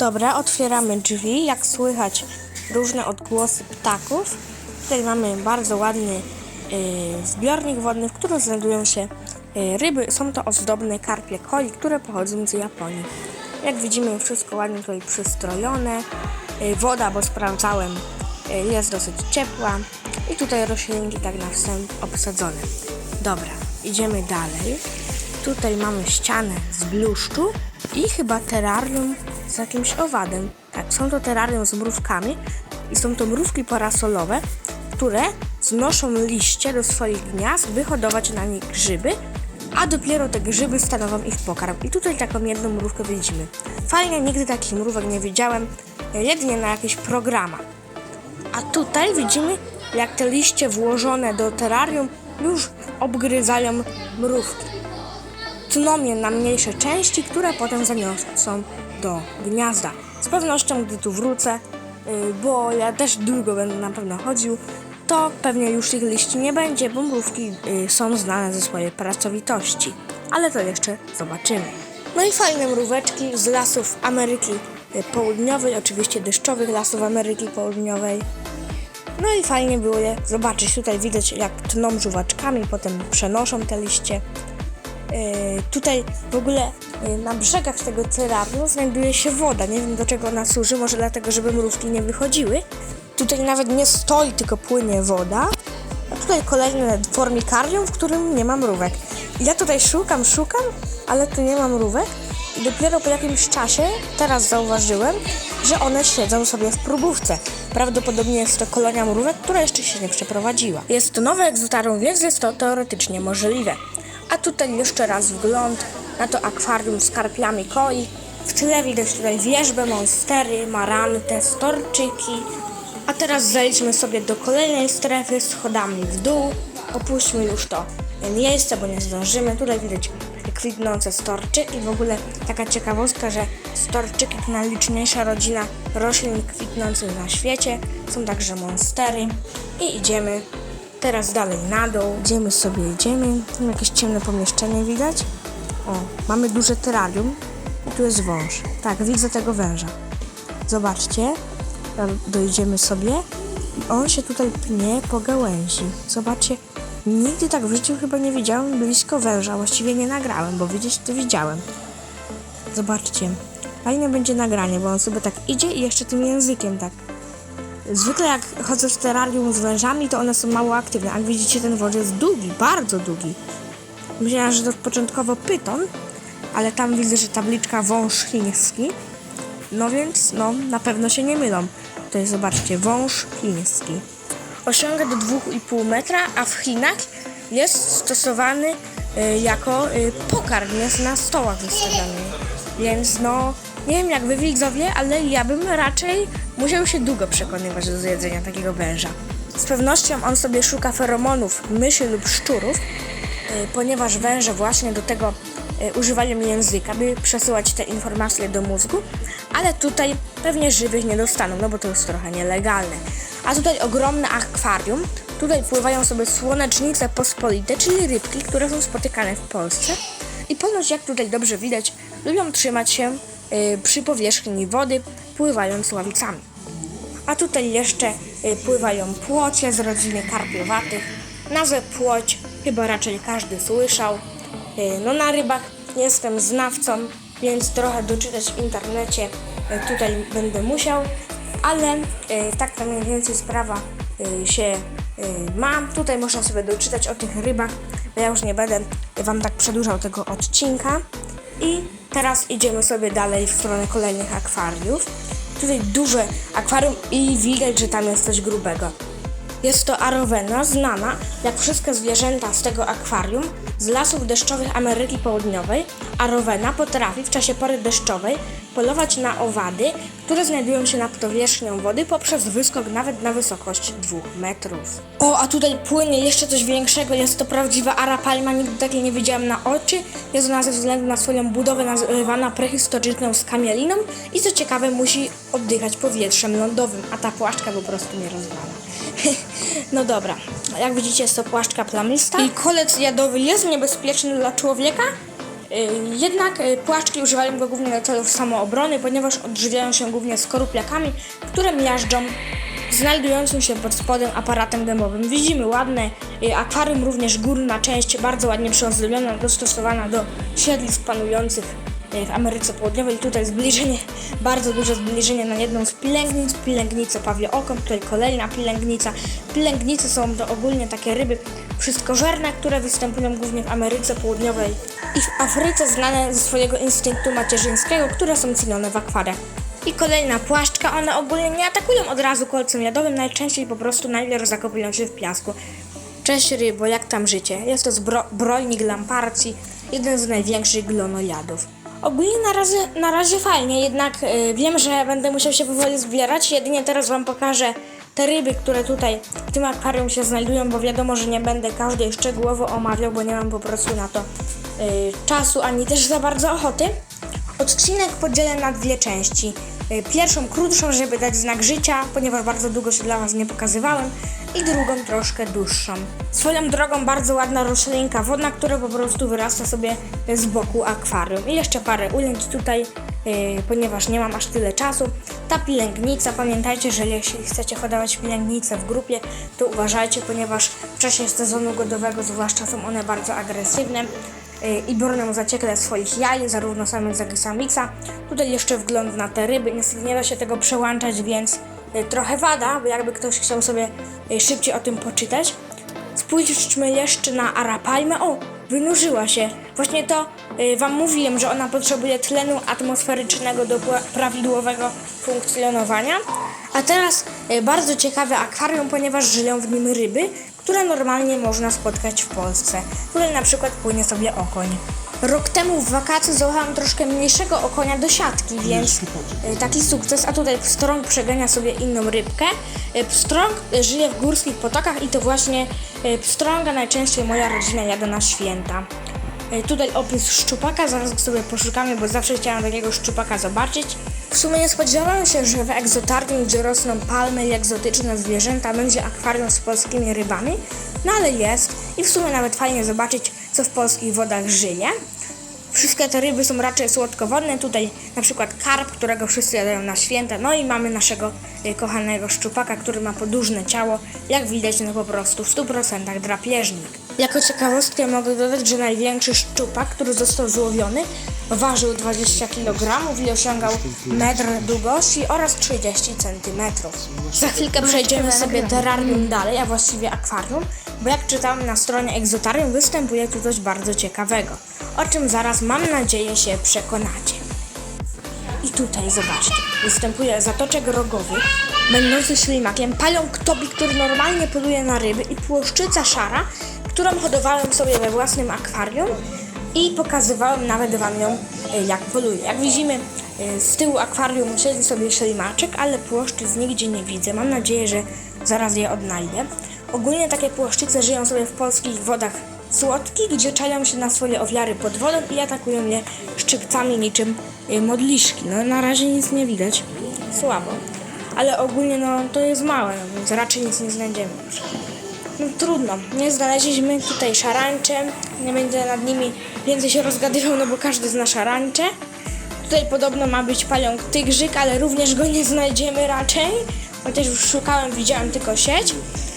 Dobra, otwieramy drzwi. Jak słychać różne odgłosy ptaków. Tutaj mamy bardzo ładny y, zbiornik wodny, w którym znajdują się y, ryby. Są to ozdobne karpie koi, które pochodzą z Japonii. Jak widzimy, wszystko ładnie tutaj przystrojone. Y, woda, bo sprawdzałem, y, jest dosyć ciepła. I tutaj roślinki tak na wstęp obsadzone. Dobra, idziemy dalej. Tutaj mamy ścianę z bluszczu i chyba terrarium z jakimś owadem. Tak, są to terrarium z mrówkami i są to mrówki parasolowe, które znoszą liście do swoich gniazd, by hodować na nich grzyby, a dopiero te grzyby stanowią ich pokarm. I tutaj taką jedną mrówkę widzimy. Fajnie, nigdy takich mrówek nie widziałem, jedynie na jakichś programach. A tutaj widzimy, jak te liście włożone do terrarium już obgryzają mrówki. Tną je na mniejsze części, które potem zaniosą do gniazda. Z pewnością, gdy tu wrócę, y, bo ja też długo będę na pewno chodził, to pewnie już tych liści nie będzie, bo mrówki y, są znane ze swojej pracowitości. Ale to jeszcze zobaczymy. No i fajne mróweczki z lasów Ameryki y, Południowej, oczywiście deszczowych lasów Ameryki Południowej. No i fajnie było je zobaczyć. Tutaj widać jak tną żuwaczkami, potem przenoszą te liście. Yy, tutaj w ogóle yy, na brzegach tego terrarium znajduje się woda. Nie wiem do czego ona służy, może dlatego, żeby mrówki nie wychodziły. Tutaj nawet nie stoi, tylko płynie woda. A tutaj kolejne formikarium, w którym nie ma mrówek. Ja tutaj szukam, szukam, ale tu nie ma mrówek. I dopiero po jakimś czasie, teraz zauważyłem, że one siedzą sobie w próbówce. Prawdopodobnie jest to kolonia mrówek, która jeszcze się nie przeprowadziła. Jest to nowe egzotarium, więc jest to teoretycznie możliwe. A tutaj jeszcze raz wgląd na to akwarium z karpiami koi. W tle widać tutaj wieżbę, monstery, marantę, storczyki. A teraz zejdźmy sobie do kolejnej strefy schodami w dół. Opuśćmy już to miejsce, bo nie zdążymy. Tutaj widać kwitnące storczyki. W ogóle taka ciekawostka, że storczyki to najliczniejsza rodzina roślin kwitnących na świecie. Są także monstery. I idziemy teraz dalej na dół. Idziemy sobie, idziemy. Jakieś ciemne pomieszczenie widać. O, mamy duże terrarium. I tu jest wąż. Tak, widzę tego węża. Zobaczcie. Dojdziemy sobie. On się tutaj pnie po gałęzi. Zobaczcie. Nigdy tak w życiu chyba nie widziałem blisko węża. Właściwie nie nagrałem, bo widzieć to widziałem. Zobaczcie. Fajne będzie nagranie, bo on sobie tak idzie i jeszcze tym językiem tak. Zwykle jak chodzę w terrarium z wężami, to one są mało aktywne. Jak widzicie, ten wąż jest długi, bardzo długi. Myślałam, że to początkowo pyton, ale tam widzę, że tabliczka wąż chiński. No więc, no, na pewno się nie mylą. Tutaj zobaczcie, wąż chiński. Osiąga do 2,5 metra, a w Chinach jest stosowany y, jako y, pokarm, jest na stołach wystawiany. Więc no, nie wiem jak wy widzowie, ale ja bym raczej musiał się długo przekonywać do zjedzenia takiego węża. Z pewnością on sobie szuka feromonów myszy lub szczurów, y, ponieważ węże właśnie do tego y, używają języka, by przesyłać te informacje do mózgu, ale tutaj pewnie żywych nie dostaną, no bo to jest trochę nielegalne. A tutaj ogromne akwarium, tutaj pływają sobie słonecznice pospolite, czyli rybki, które są spotykane w Polsce. I ponoć, jak tutaj dobrze widać, lubią trzymać się y, przy powierzchni wody, pływając ławicami. A tutaj jeszcze y, pływają płocie z rodziny karpiowatych. Nazwę płoć chyba raczej każdy słyszał. Y, no na rybach jestem znawcą, więc trochę doczytać w internecie y, tutaj będę musiał. Ale tak to mniej więcej sprawa się ma. Tutaj można sobie doczytać o tych rybach. Ja już nie będę Wam tak przedłużał tego odcinka. I teraz idziemy sobie dalej w stronę kolejnych akwariów. Tutaj duże akwarium i widać, że tam jest coś grubego. Jest to arowena, znana jak wszystkie zwierzęta z tego akwarium z lasów deszczowych Ameryki Południowej. Arowena potrafi w czasie pory deszczowej polować na owady, które znajdują się nad powierzchnią wody poprzez wyskok nawet na wysokość 2 metrów. O, a tutaj płynie jeszcze coś większego. Jest to prawdziwa arapalma, nigdy takiej nie widziałem na oczy. Jest ona ze względu na swoją budowę nazywana prehistoryczną skamieliną i co ciekawe musi oddychać powietrzem lądowym, a ta płaszczka po prostu nie rozwala. no dobra, jak widzicie jest to płaszczka plamista. I kolec jadowy jest niebezpieczny dla człowieka? Jednak y, płaszczki używają go głównie do celów samoobrony, ponieważ odżywiają się głównie skorupiakami, które miażdżą znajdującym się pod spodem aparatem gębowym. Widzimy ładne y, akwarium, również górna część bardzo ładnie przyozdobiona, dostosowana do siedlisk panujących y, w Ameryce Południowej. Tutaj zbliżenie, bardzo duże zbliżenie na jedną z pielęgnic, pielęgnicę pawioką, tutaj kolejna pielęgnica. Pielęgnice są to ogólnie takie ryby wszystkożerne, które występują głównie w Ameryce Południowej i w Afryce znane ze swojego instynktu macierzyńskiego, które są cenione w akwariach. I kolejna płaszczka, one ogólnie nie atakują od razu kolcem jadowym, najczęściej po prostu najpierw zakopują się w piasku. Cześć rybo, jak tam życie? Jest to zbro- brojnik lamparci, jeden z największych glonojadów. Ogólnie na razie, na razie fajnie, jednak y, wiem, że będę musiał się powoli zbierać. Jedynie teraz Wam pokażę te ryby, które tutaj w tym akwarium się znajdują, bo wiadomo, że nie będę każdej szczegółowo omawiał, bo nie mam po prostu na to y, czasu ani też za bardzo ochoty. Odcinek podzielę na dwie części. Y, Pierwszą krótszą, żeby dać znak życia, ponieważ bardzo długo się dla Was nie pokazywałem, i drugą troszkę dłuższą. Swoją drogą bardzo ładna roślinka wodna, która po prostu wyrasta sobie z boku akwarium. I jeszcze parę ujęć tutaj, y, ponieważ nie mam aż tyle czasu. Ta pielęgnica, pamiętajcie, że jeśli chcecie hodować pielęgnice w grupie, to uważajcie, ponieważ w czasie sezonu godowego zwłaszcza są one bardzo agresywne i bronią zaciekle swoich jaj, zarówno samych jak i samica. Tutaj jeszcze wgląd na te ryby. Niestety nie da się tego przełączać, więc trochę wada, bo jakby ktoś chciał sobie y, szybciej o tym poczytać. Spójrzmy jeszcze na arapalmę. O, wynurzyła się. Właśnie to y, Wam mówiłem, że ona potrzebuje tlenu atmosferycznego do prawidłowego funkcjonowania. A teraz bardzo ciekawe akwarium, ponieważ żyją w nim ryby, które normalnie można spotkać w Polsce. Tutaj na przykład płynie sobie okoń. Rok temu w wakacje złapałam troszkę mniejszego okonia do siatki, więc y, taki sukces. A tutaj pstrąg przegania sobie inną rybkę. Pstrąg y, żyje w górskich potokach i to właśnie pstrąga najczęściej moja rodzina jada na święta. Tutaj opis szczupaka, zaraz go sobie poszukamy, bo zawsze chciałam takiego szczupaka zobaczyć. W sumie nie spodziewałam się, że w egzotarium, gdzie rosną palmy i egzotyczne zwierzęta, będzie akwarium z polskimi rybami, no ale jest i w sumie nawet fajnie zobaczyć, co w polskich wodach żyje. Wszystkie te ryby są raczej słodkowodne. Tutaj na przykład karp, którego wszyscy jadają na święta. No i mamy naszego y, kochanego szczupaka, który ma podłużne ciało. Jak widać, no po prostu w 100% drapieżnik. Jako ciekawostkę mogę dodać, że największy szczupak, który został złowiony, ważył 20 kg i osiągał metr długości oraz 30 cm. Za chwilkę przejdziemy sobie terrarium dalej, a właściwie akwarium, bo jak czytałem na stronie Egzotarium, występuje tu coś bardzo ciekawego, o czym zaraz mam nadzieję się przekonacie. I tutaj zobaczcie, występuje zatoczek rogowy, będący ślimakiem, pająk tobi, który normalnie poluje na ryby i płoszczyca szara, którą hodowałem sobie we własnym akwarium i pokazywałem nawet wam ją, y, jak poluje. Jak widzimy, y, z tyłu akwarium siedzi sobie ślimaczek, ale płoszczyc nigdzie nie widzę. Mam nadzieję, że zaraz je odnajdę. Ogólnie takie płoszczyce żyją sobie w polskich wodach słodkich, gdzie czają się na swoje ofiary pod wodą i atakują je szczypcami niczym y, modliszki. No na razie nic nie widać. Słabo. Ale ogólnie no to jest małe, więc raczej nic nie znajdziemy. No trudno, nie znaleźliśmy tutaj szarańcze, nie będę nad nimi więcej się rozgadywał, no bo każdy zna szarańcze. Tutaj podobno ma być pająk tygrzyk, ale również go nie znajdziemy raczej. Chociaż już szukałem, widziałem tylko sieć.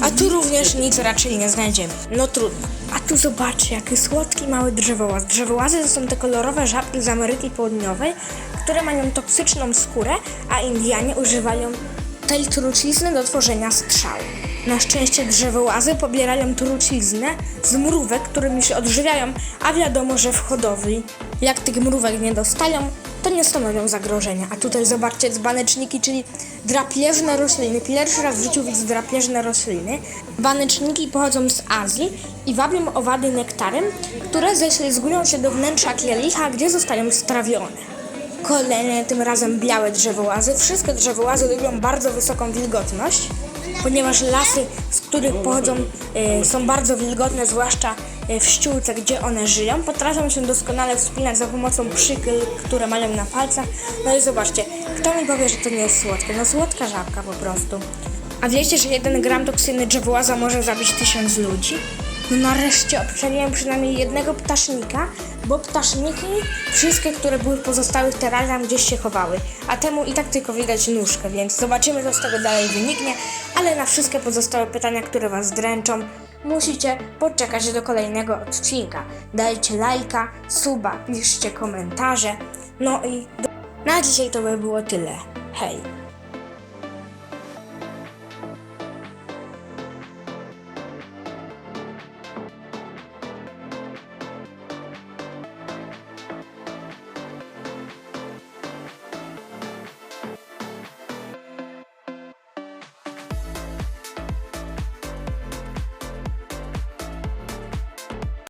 A tu również nic raczej nie znajdziemy. No trudno. A tu zobaczcie, jaki słodki mały drzewołaz. Drzewołazy to są te kolorowe żabki z Ameryki Południowej, które mają toksyczną skórę, a Indianie używają tej trucizny do tworzenia strzał. Na szczęście drzewołazy pobierają truciznę z mrówek, którymi się odżywiają, a wiadomo, że w hodowli, jak tych mrówek nie dostają, to nie stanowią zagrożenia. A tutaj zobaczcie dzbaneczniki, czyli drapieżne rośliny. Pierwszy raz w życiu widzę drapieżne rośliny. Baneczniki pochodzą z Azji i wabią owady nektarem, które ześlizgują się do wnętrza kielicha, gdzie zostają strawione. Kolejne, tym razem białe drzewołazy. Wszystkie drzewołazy lubią bardzo wysoką wilgotność, ponieważ lasy, z których pochodzą, e, są bardzo wilgotne, zwłaszcza e, w ściółce, gdzie one żyją. Potrafią się doskonale wspinać za pomocą przykyl, które mają na palcach. No i zobaczcie, kto mi powie, że to nie jest słodkie? No słodka żabka po prostu. A wiecie, że jeden gram toksyny drzewołaza może zabić tysiąc ludzi? No nareszcie obczaiłem przynajmniej jednego ptasznika, bo ptaszniki, wszystkie, które były w pozostałych terrariach gdzieś się chowały, a temu i tak tylko widać nóżkę, więc zobaczymy, co z tego dalej wyniknie, ale na wszystkie pozostałe pytania, które Was dręczą, musicie poczekać do kolejnego odcinka. Dajcie lajka, suba, piszcie komentarze, no i do... na dzisiaj to by było tyle. Hej!